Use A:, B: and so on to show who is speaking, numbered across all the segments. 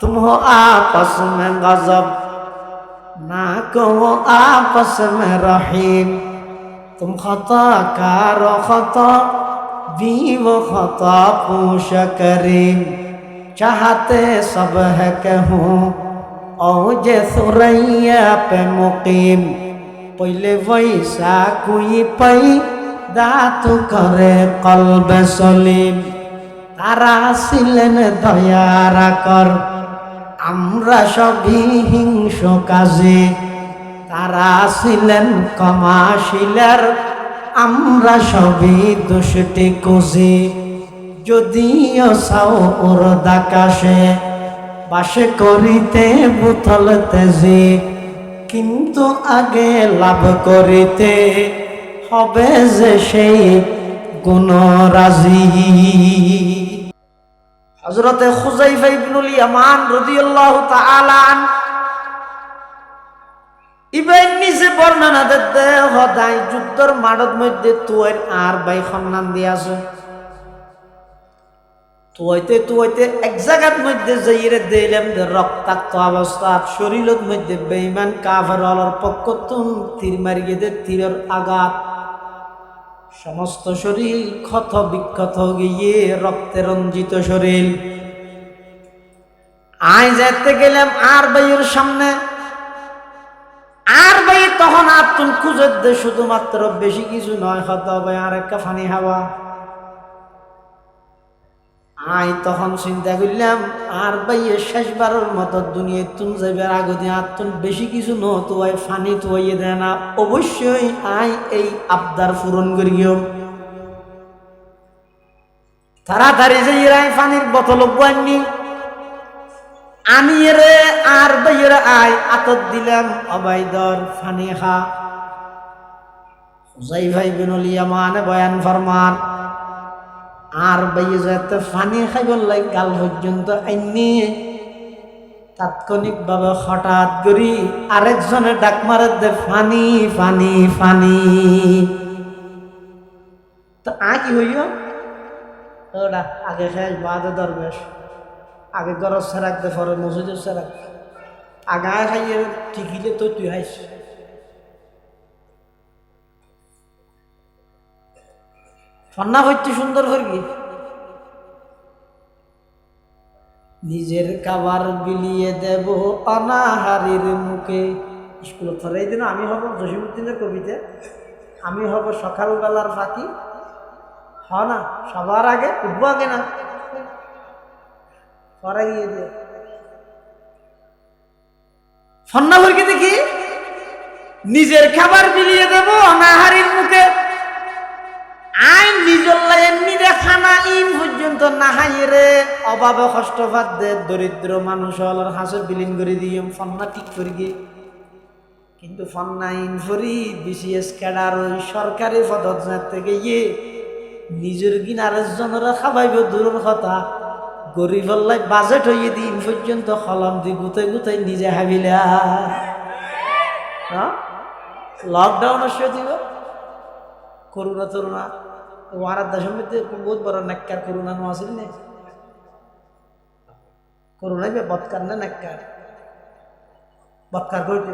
A: तुम हो आपस में गजब ना कहो आपस में रहीम तुम खता कारो खता भी वो खता पूछ करीम चाहते सब है कहूँ औजे सुरैया पे मुकीम पहले वैसा कोई पई দাতু করে কলবে সলিম তারা ছিলেন দয়ারা কর আমরা সবই হিংস কাজে। তারা ছিলেন কমাশিলার আমরা সবই দুষ্টি কুজি। যদিও সাও ওর দাকাশে বাসে করিতে বুথল তেজি, কিন্তু আগে লাভ করিতে হবে যে সেই গুণরাজি। হজরতে খুজাইফা ইবনুল ইয়ামান রাদিয়াল্লাহু তাআলা আন নিজে বর্ণনা দিতে হদাই যুদ্ধর মাঠের মধ্যে তুয়ের আর বাই সন্ধান দিয়াছে তুয়াইতে তুয়াইতে এক জায়গার মধ্যে যাইরে দিলাম যে রক্তাক্ত অবস্থা, শরীরের মধ্যে বেইমান কাফের অলর পক্ষ তুন তীর মারিয়ে দে, তীরের আঘাত। সমস্ত শরীর ক্ষত বিক্ষত গিয়ে রক্তে রঞ্জিত শরীর। আয় যেতে গেলাম আর বাইয়ের সামনে। আর বাই তখন আর তুমি খুঁজে শুধুমাত্র বেশি কিছু নয় হতে আর একটা ফানি হাওয়া। আই তখন চিন্তা করলাম, আর ভাইয়ের শেষবারের মতো দুনিয়ায় তুন যাইবার আগতে আর তুন বেশি কিছু ন তুই ফানি তুই দেয় না। অবশ্যই আই এই আবদার পূরণ করিও তাড়াতাড়ি যে ইরাই পানির বোতল আননি আমি রে আর ভাইয়ের আই আতত দিলাম, অবাইদর ফানি খা। যাই ভাই বিনলি মানে বয়ান ফরমান। আর বাইয়ে যাতে ফানি খাইবার লাগে, গাল পর্যন্ত আইনি। তাৎক্ষণিক ভাবে হঠাৎ করি আরেকজনে ডাক মারে দে, ফানি ফানি ফানি। তো আ কি হইল ওটা আগে শেষ বাদে দরবেশ আগে গরজ সেরাক দে পরে, মসজিদের সেরাক আগায় খাইয়ে ঠিকিলে তো তুই হাইস সন্না হইতে সুন্দর করবি নিজের কাবার বিলিয়ে দেব অনাহারির মুখে। স্কুলত ধরাই দিন আমি হব জসিমুদ্দিনের কবিতে। আমি হব সকালবেলার ফাঁকি হ না, সবার আগে উঠবো আগে না? পরে গিয়ে দিয়ে সন্না ভরকে দেখি? নিজের খাবার বিলিয়ে দেব অনাহারির মুখে। নিজল্লা এমনি খানা ইন পর্যন্ত নাহাই রে। অভাবে কষ্ট দে, দরিদ্র মানুষ হলার হাঁসের বিলীন করে দিয়ে ফন্না ঠিক করি গিয়ে কিন্তু ফন্না ইন ফরি বিসিএস ক্যাডার ওই সরকারি পদত থেকে গিয়ে নিজের কিনারের জনরা খাবাইব দূরের কথা। গরিব হল্লাই বাজেট হইয়ে দিন পর্যন্ত, কলম দি গুতে গুতে নিজে হাবিলা। হ্যাঁ? লকডাউনের সে দিব করুণা তরুণা ওয়ারার দেশের বহুত বড় নাক্কার, করুণা নো আসিল নে? করুণাই বে বৎকার না নাক্কার? বৎকার করতে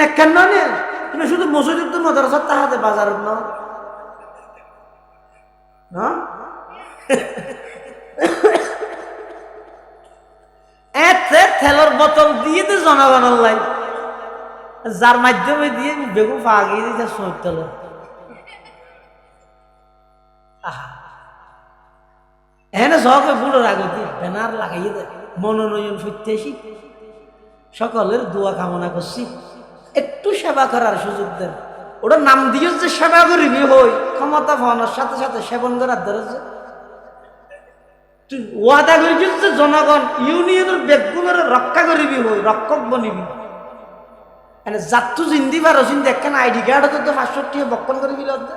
A: নাক্কার না তুমি শুধু মসজিদ তো মাদ্রাসার তাহাতে বাজার না? এতে তেলের বোতল দিয়ে তো জনগণের লাই যার মাধ্যমে দিয়ে বেগুন পা গিয়ে দিতে সত্য এনে সহকে বুড়োর আগতে ব্যানার লাগাইয়ে দেয় মনোনয়ন ফুটতেছি সকলের দোয়া কামনা করছি। একটু সেবা করার সুযোগ দেন। ওটা নাম দিয়ে যে সেবা করিবি হই, ক্ষমতা পাওয়ানোর সাথে সাথে সেবন করার ধরেছে তুই ওয়াদা করেছিস যে জনগণ ইউনিয়নের বেগগুলোর রক্ষা করিবি হই, রক্ষক বনিবি। এনে যাত্তু জিন্দি পারো চিন্তা একখানা আইডি কার্ড তো পাঁচশো টিয়া বক্ষণ করিবি লজ্জা।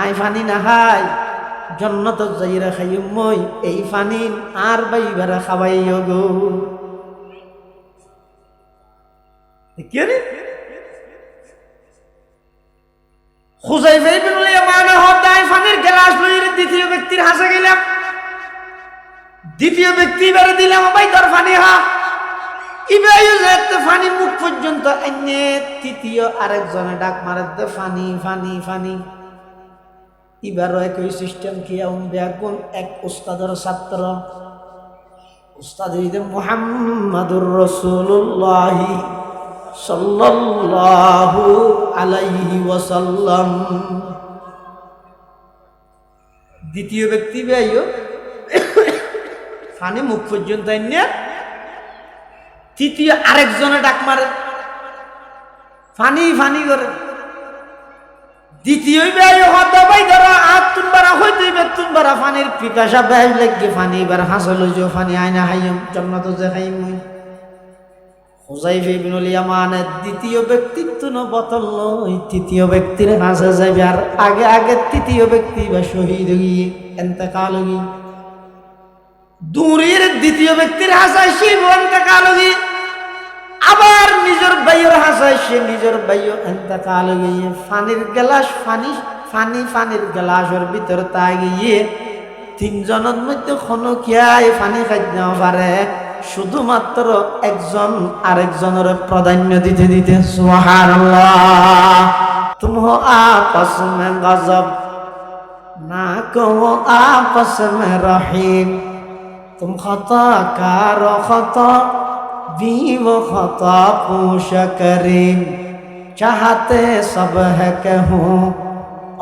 A: আই ফানি না খাই জন্নত যাইরা খাই মই, এই ফানি আর বেড়া খাবাই গো কে রে খুজাইফা ইবনুল ইয়ামান হদায় ফানির গ্লাস লইরে দ্বিতীয় ব্যক্তির হাসে গেলাম। দ্বিতীয় ব্যক্তি এবারে দিলাম ভাই তোর ফানি হা। ফানি মুখ পর্যন্ত তৃতীয় আরেকজনে ডাক মারে ফানি ফানি ফানি। এবারও একই সিস্টেম কি? বেগুন এক উস্তাদর ছাত্র। উস্তাদ মুহাম্মাদুর রসুল্লাহি সাল্লাল্লাহু আলাইহি ওয়াসাল্লাম। দ্বিতীয় ব্যক্তি বেআইও ফানি মুখ পর্যন্ত তৃতীয় আরেকজনে ডাক মারে। ফানি ফানি করে। দ্বিতীয় বেআইও হতে ভাই ধরো। ফানির পিপাসা বেআই লাগবে ফানি এবার হাসল যে ফানি আয়না হাইম জন্নত যে খাইম মুই হুজাইফ ইবনুল দ্বিতীয় ব্যক্তিত্ব ন বতল তৃতীয় ব্যক্তির যাবে আর আগে আগে তৃতীয় ব্যক্তি বা শহীদ দূরের দ্বিতীয় ব্যক্তির সে আবার নিজের বাইয়ের হাসায় সে নিজের বাইয় এতেকাল গিয়ে ফানির গেলাস ফানি ফানি ফানির গেলাসের ভিতর তাই গিয়ে তিনজনের মধ্যে কোনো কিয়াই ফানি খাদ্য পারে শুধুমাত্র একজন আরেকজনের প্রাধান্য দিতে দিতে সুবহানাল্লাহ তুম হো আপস মে গজব না কো আপস মে রহিম তুম খতা কার খতা भी वो खता पूछ करीम चाहते सब है कहूँ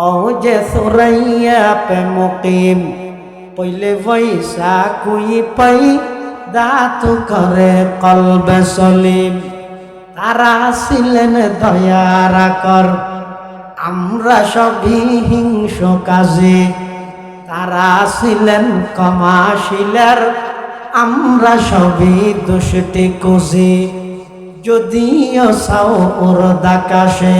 A: औज सुरैया पे मुकीम পইলে বৈশা কুই পাই দাতু করে কলবে সলিম তারা ছিলেন দয়ারাকর আমরা সবই হিংস কাজে তারা ছিলেন কমাশিলার আমরা সবই দুষ্টি কুজি যদিও সাও ওর দাকাশে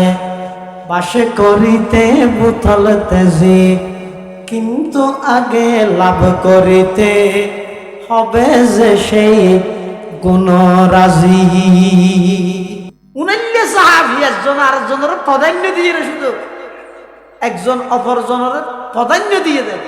A: বাসে করিতে বুথল তেজি কিন্তু আগে লাভ করিতে হবে যে সেই গুণরাজি উনাল্লে সাহাবি একজন আরেকজনের প্রাধান্য দিয়ে শুধু। একজন অপরজনের প্রাধান্য দিয়ে দেয়।